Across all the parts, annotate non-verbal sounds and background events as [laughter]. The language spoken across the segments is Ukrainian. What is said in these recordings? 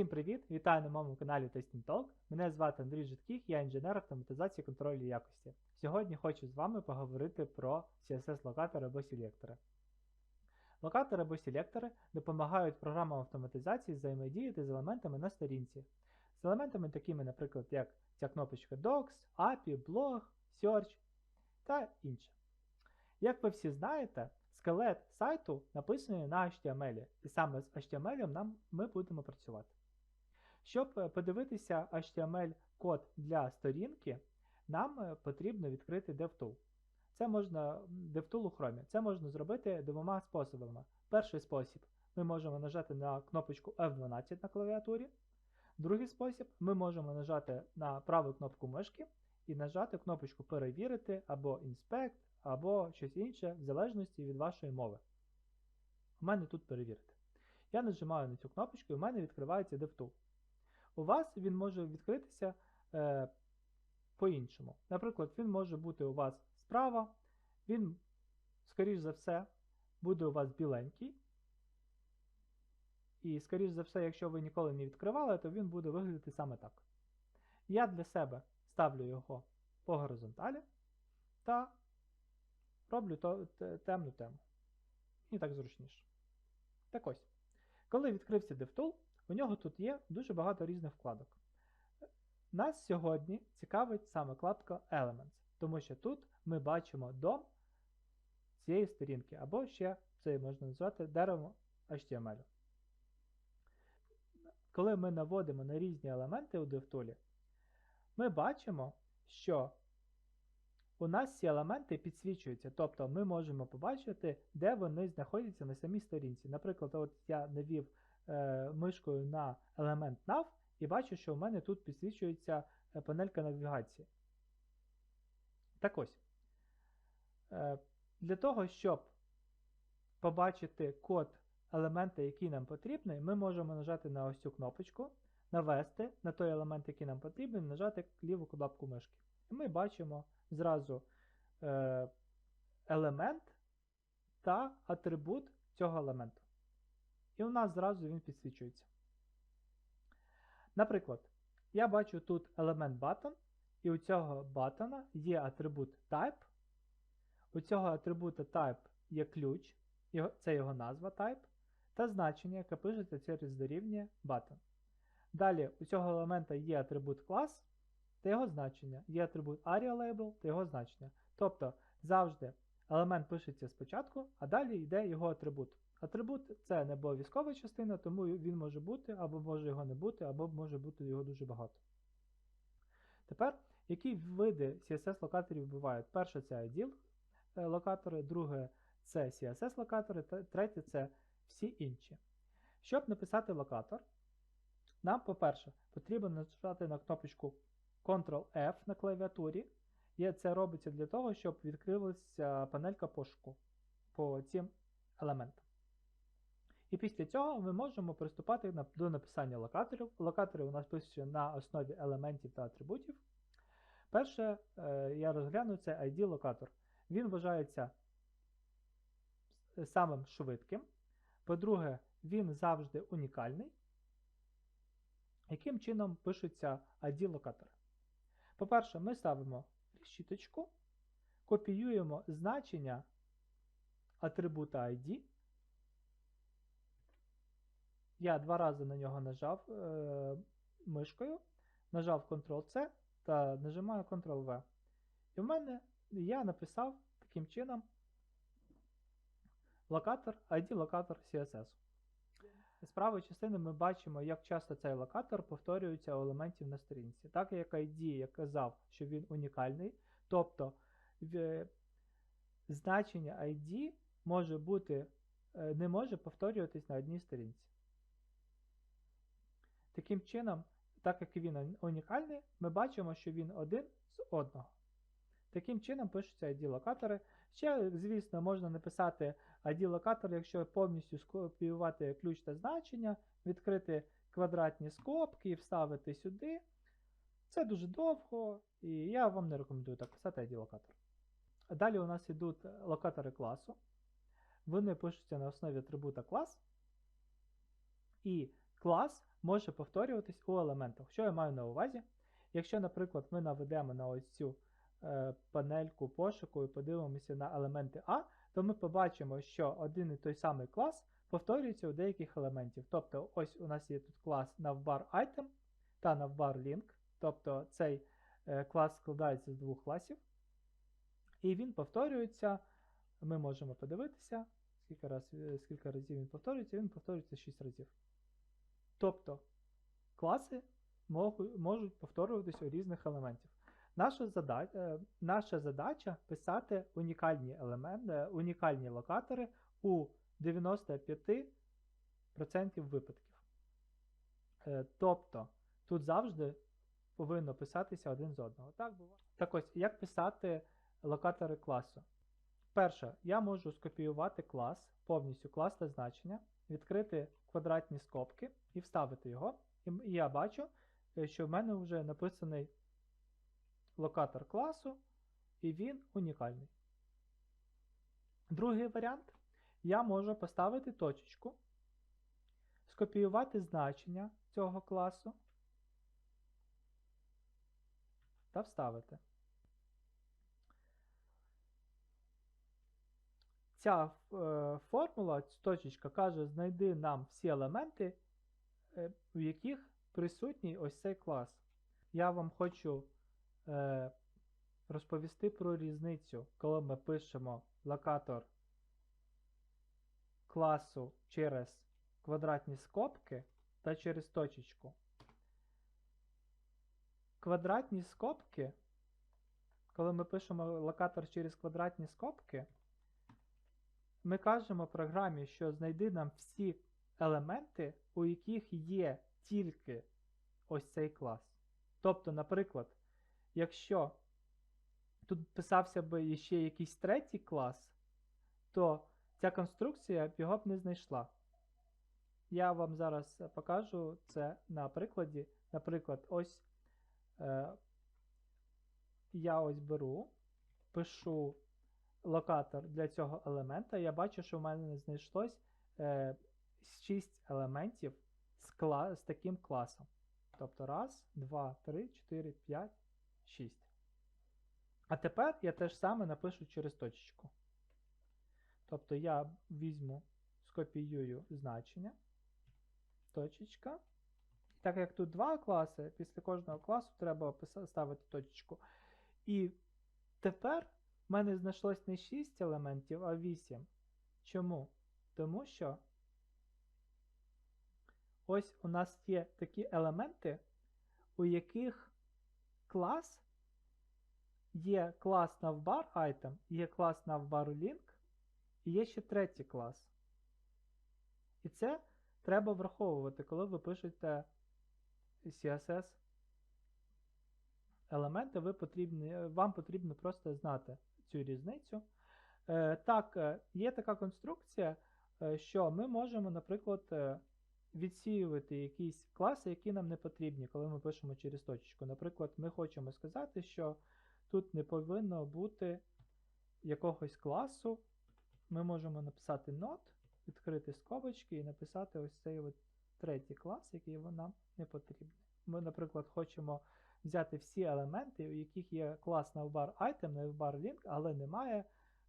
Всім привіт! Вітаю на моєму каналі Testing Talk. Мене звати Андрій Житких, я інженер автоматизації контролю якості. Сьогодні хочу з вами поговорити про CSS-локатори або селектори. Локатори або селектори допомагають програмам автоматизації взаємодіяти з елементами на сторінці. З елементами такими, наприклад, як ця кнопочка Docs, API, Blog, Search та інше. Як ви всі знаєте, скелет сайту написаний на HTML, і саме з HTML нам ми будемо працювати. Щоб е, подивитися HTML-код для сторінки, нам е, потрібно відкрити DevTool. Це можна DevTool у Chrome. Це можна зробити двома способами. Перший спосіб ми можемо нажати на кнопочку F12 на клавіатурі. Другий спосіб ми можемо нажати на праву кнопку мишки і нажати кнопочку Перевірити або Inspect, або щось інше, в залежності від вашої мови. У мене тут перевірити. Я нажимаю на цю кнопочку і в мене відкривається DevTool. У вас він може відкритися е, по-іншому. Наприклад, він може бути у вас справа, він, скоріш за все, буде у вас біленький. І, скоріш за все, якщо ви ніколи не відкривали, то він буде виглядати саме так. Я для себе ставлю його по горизонталі та роблю темну тему. І так зручніше. Так ось. Коли відкрився DevTool, у нього тут є дуже багато різних вкладок. Нас сьогодні цікавить саме вкладка Elements, тому що тут ми бачимо дом цієї сторінки, або ще це можна назвати деревом HTML. Коли ми наводимо на різні елементи у DevTool, ми бачимо, що у нас ці елементи підсвічуються, тобто ми можемо побачити, де вони знаходяться на самій сторінці. Наприклад, от я навів е, мишкою на елемент nav і бачу, що у мене тут підсвічується е, панелька навігації. Так ось. Е, для того, щоб побачити код елемента, який нам потрібний, ми можемо нажати на ось цю кнопочку, навести на той елемент, який нам потрібен, нажати ліву кнопку мишки. І ми бачимо зразу елемент та атрибут цього елементу. І у нас зразу він підсвічується. Наприклад, я бачу тут елемент button, і у цього баттона є атрибут type. У цього атрибута type є ключ, це його назва type, та значення, яке пишеться через дорівнює button. Далі у цього елемента є атрибут клас та його значення, є атрибут AreaLabel та його значення. Тобто завжди елемент пишеться спочатку, а далі йде його атрибут. Атрибут це не обов'язкова частина, тому він може бути, або може його не бути, або може бути його дуже багато. Тепер, які види CSS-локаторів бувають? Перше це ideal локатори, друге це CSS-локатори, третє це всі інші. Щоб написати локатор, нам, по-перше, потрібно нажати на кнопочку Ctrl-F на клавіатурі. І це робиться для того, щоб відкрилася панелька пошуку по цим елементам. І після цього ми можемо приступати до написання локаторів. Локатори у нас пишуться на основі елементів та атрибутів. Перше, я розгляну це ID-локатор. Він вважається самим швидким. По-друге, він завжди унікальний. Яким чином пишуться ID-локатори? По-перше, ми ставимо решіточку, копіюємо значення атрибута ID. Я два рази на нього нажав е, мишкою, нажав Ctrl-C та нажимаю Ctrl-V. І в мене я написав таким чином локатор ID-локатор CSS. З правої частини ми бачимо, як часто цей локатор повторюється у елементів на сторінці. Так як ID я казав, що він унікальний, тобто в, значення ID може бути, не може повторюватись на одній сторінці. Таким чином, так як він унікальний, ми бачимо, що він один з одного. Таким чином пишуться ID-локатори. Ще, звісно, можна написати ID-локатор, якщо повністю скопіювати ключ та значення, відкрити квадратні скобки і вставити сюди. Це дуже довго, і я вам не рекомендую так писати ID-локатор. Далі у нас йдуть локатори класу. Вони пишуться на основі атрибута клас. І клас може повторюватись у елементах. Що я маю на увазі? Якщо, наприклад, ми наведемо на ось цю е, панельку пошуку і подивимося на елементи А, то ми побачимо, що один і той самий клас повторюється у деяких елементів. Тобто, ось у нас є тут клас navbar item та navbar link, тобто цей е, клас складається з двох класів, і він повторюється. Ми можемо подивитися, скільки, раз, е, скільки разів він повторюється, він повторюється 6 разів. Тобто класи можуть, повторюватись у різних елементів. Наша задача, е, наша задача писати унікальні елементи, унікальні локатори у 95% випадків. Е, Тобто тут завжди повинно писатися один з одного. Так, так ось, як писати локатори класу? Перше, я можу скопіювати клас, повністю клас та значення, відкрити квадратні скобки і вставити його. І я бачу, е, що в мене вже написаний локатор класу, і він унікальний. Другий варіант. Я можу поставити точечку, скопіювати значення цього класу та вставити. Ця е, формула, точечка каже, знайди нам всі елементи, е, в яких присутній ось цей клас. Я вам хочу е, розповісти про різницю, коли ми пишемо локатор класу через квадратні скобки та через точечку. Квадратні скобки, коли ми пишемо локатор через квадратні скобки, ми кажемо програмі, що знайди нам всі елементи, у яких є тільки ось цей клас. Тобто, наприклад, якщо тут писався би ще якийсь третій клас, то ця конструкція його б не знайшла. Я вам зараз покажу це на прикладі. Наприклад, ось е, я ось беру, пишу локатор для цього елемента, я бачу, що в мене знайшлось е, 6 елементів з, кла з таким класом. Тобто раз, два, три, 4, 5, 6. А тепер я те ж саме напишу через точечку. Тобто я візьму, скопіюю значення, точечка. Так як тут два класи, після кожного класу треба ставити точечку. І тепер в мене знайшлось не 6 елементів, а 8. Чому? Тому що ось у нас є такі елементи, у яких клас є клас navbar item, є клас navbar link, і є ще третій клас. І це треба враховувати, коли ви пишете CSS елементи, ви потрібні, вам потрібно просто знати цю різницю. Е, так, е, є така конструкція, е, що ми можемо, наприклад, відсіювати якісь класи, які нам не потрібні, коли ми пишемо через точечку. Наприклад, ми хочемо сказати, що тут не повинно бути якогось класу. Ми можемо написати not, відкрити скобочки і написати ось цей от третій клас, який нам не потрібний. Ми, наприклад, хочемо взяти всі елементи, у яких є клас navbar item, navbar link, але немає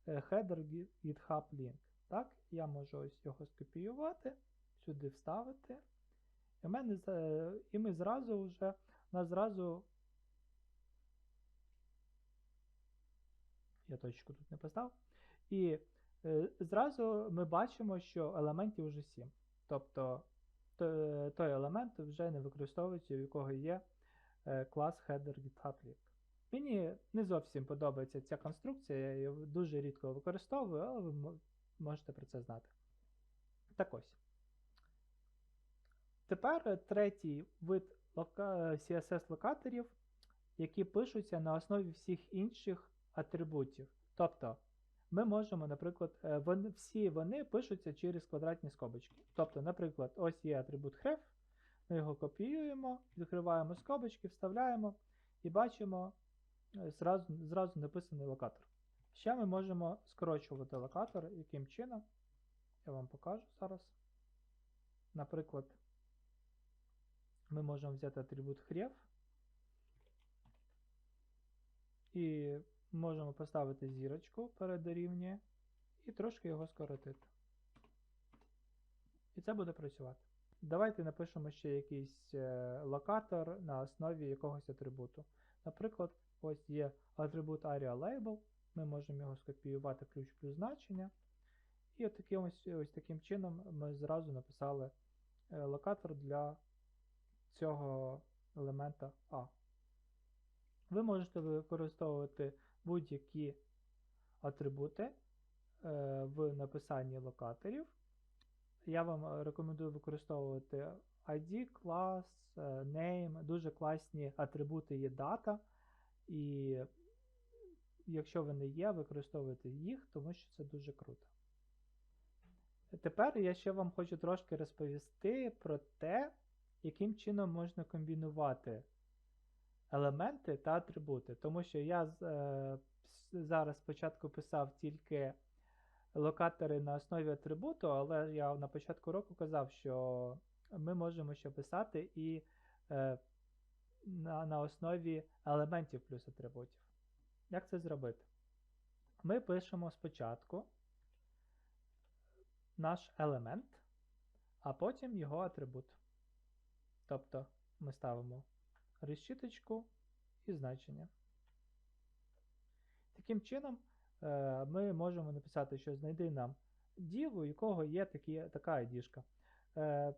е, header GitHub link. Так, я можу ось його скопіювати, сюди вставити. І, мене, і ми зразу вже, нас зразу. Я точку тут не поставив. І е, зразу ми бачимо, що елементів вже 7. Тобто то- той елемент вже не використовується, у якого є клас header GitHub. Мені не зовсім подобається ця конструкція, я її дуже рідко використовую, але ви можете про це знати. Так ось. Тепер е, третій вид CSS-локаторів, які пишуться на основі всіх інших атрибутів. Тобто, ми можемо, наприклад, е, вони, всі вони пишуться через квадратні скобочки. Тобто, наприклад, ось є атрибут have, ми його копіюємо, відкриваємо скобочки, вставляємо і бачимо е, зразу, зразу написаний локатор. Ще ми можемо скорочувати локатор, яким чином. Я вам покажу зараз. Наприклад, ми можемо взяти атрибут href і можемо поставити зірочку перед дорівнює і трошки його скоротити. І це буде працювати. Давайте напишемо ще якийсь е, локатор на основі якогось атрибуту. Наприклад, ось є атрибут AreaLabel, ми можемо його скопіювати ключ плюс значення. І от таким ось, ось таким чином ми зразу написали е, локатор для цього елемента А. Ви можете використовувати будь-які атрибути е, в написанні локаторів. Я вам е, рекомендую використовувати ID, клас, е, name, дуже класні атрибути є дата. І якщо вони є, використовуйте їх, тому що це дуже круто. Тепер я ще вам хочу трошки розповісти про те, яким чином можна комбінувати елементи та атрибути. Тому що я е, зараз спочатку писав тільки локатори на основі атрибуту, але я на початку року казав, що ми можемо ще писати і е, на, на основі елементів плюс атрибутів. Як це зробити? Ми пишемо спочатку наш елемент, а потім його атрибут. Тобто ми ставимо решіточку і значення. Таким чином, ми можемо написати, що знайди нам div, у якого є такі, така ID. Е,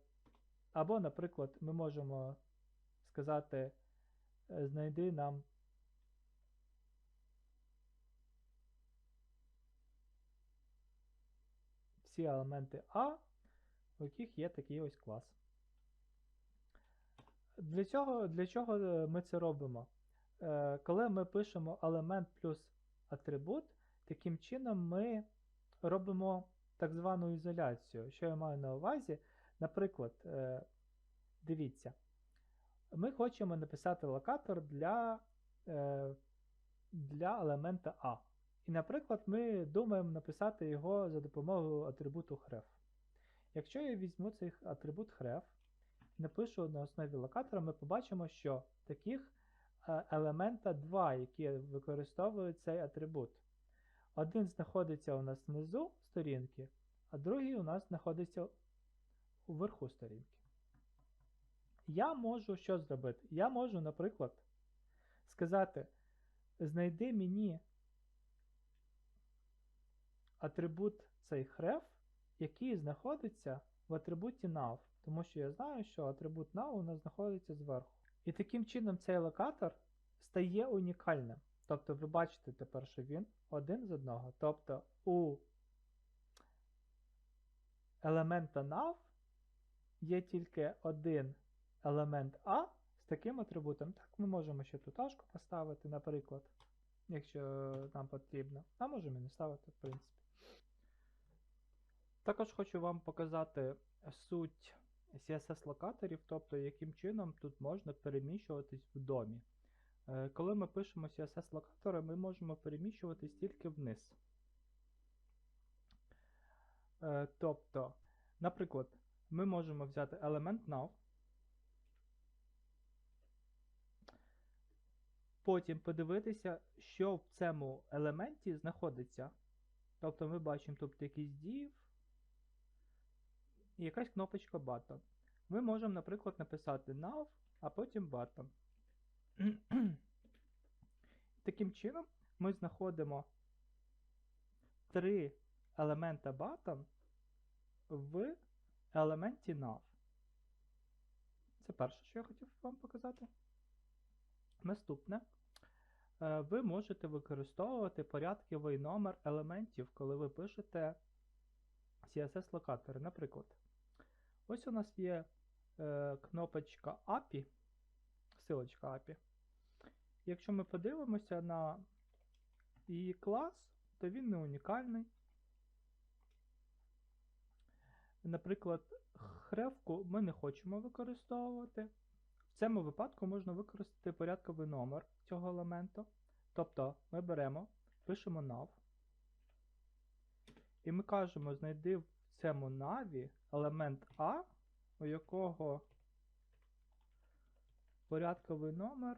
або, наприклад, ми можемо сказати, е, знайди нам всі елементи А, у яких є такий ось клас. Для цього, для чого е, ми це робимо? Е, Коли ми пишемо елемент плюс атрибут, таким чином ми робимо так звану ізоляцію. Що я маю на увазі? Наприклад, е, дивіться, ми хочемо написати локатор для, е, для елемента А. І, наприклад, ми думаємо написати його за допомогою атрибуту href. Якщо я візьму цей атрибут href, напишу на основі локатора, ми побачимо, що таких е, елемента два, які використовують цей атрибут. Один знаходиться у нас внизу сторінки, а другий у нас знаходиться уверху сторінки. Я можу що зробити? Я можу, наприклад, сказати: знайди мені атрибут цей href, який знаходиться в атрибуті nav, тому що я знаю, що атрибут nav у нас знаходиться зверху. І таким чином цей локатор стає унікальним. Тобто ви бачите тепер, що він один з одного. Тобто у елемента nav є тільки один елемент А з таким атрибутом. Так, ми можемо ще тут ашку поставити, наприклад, якщо нам потрібно. А можемо і не ставити, в принципі. Також хочу вам показати суть CSS-локаторів, тобто яким чином тут можна переміщуватись в домі. Е, Коли ми пишемо CSS-локатори, ми можемо переміщуватись тільки вниз. Е, Тобто, наприклад, ми можемо взяти елемент nav, потім подивитися, що в цьому елементі знаходиться. Тобто ми бачимо тут якийсь div і якась кнопочка button. Ми можемо, наприклад, написати nav, а потім button. [clears throat] Таким чином ми знаходимо три елемента button в елементі nav. Це перше, що я хотів вам показати. Наступне. Е, Ви можете використовувати порядковий номер елементів, коли ви пишете CSS-локатори. Наприклад, ось у нас є е, кнопочка API, силочка API. Якщо ми подивимося на її клас, то він не унікальний. Наприклад, хревку ми не хочемо використовувати. В цьому випадку можна використати порядковий номер цього елементу. Тобто ми беремо, пишемо nav, і ми кажемо, знайди в цьому наві елемент А, у якого порядковий номер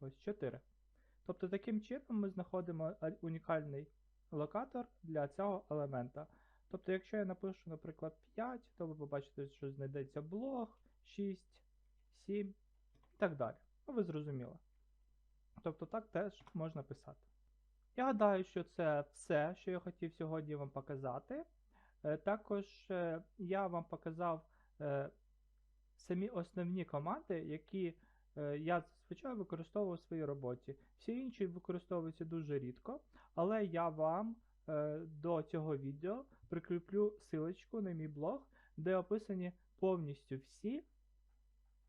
ось 4. Тобто таким чином ми знаходимо унікальний локатор для цього елемента. Тобто, якщо я напишу, наприклад, 5, то ви побачите, що знайдеться блок, 6, 7 і так далі. Ну, ви зрозуміли. Тобто так теж можна писати. Я гадаю, що це все, що я хотів сьогодні вам показати. Е, Також е, я вам показав е, самі основні команди, які е, я зазвичай використовую у своїй роботі. Всі інші використовуються дуже рідко, але я вам е, до цього відео прикріплю силочку на мій блог, де описані повністю всі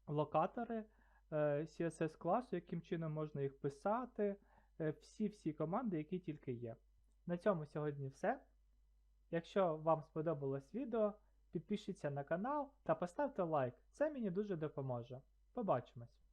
локатори е, CSS класу, яким чином можна їх писати, всі-всі команди, які тільки є. На цьому сьогодні все. Якщо вам сподобалось відео, підпишіться на канал та поставте лайк. Це мені дуже допоможе. Побачимось!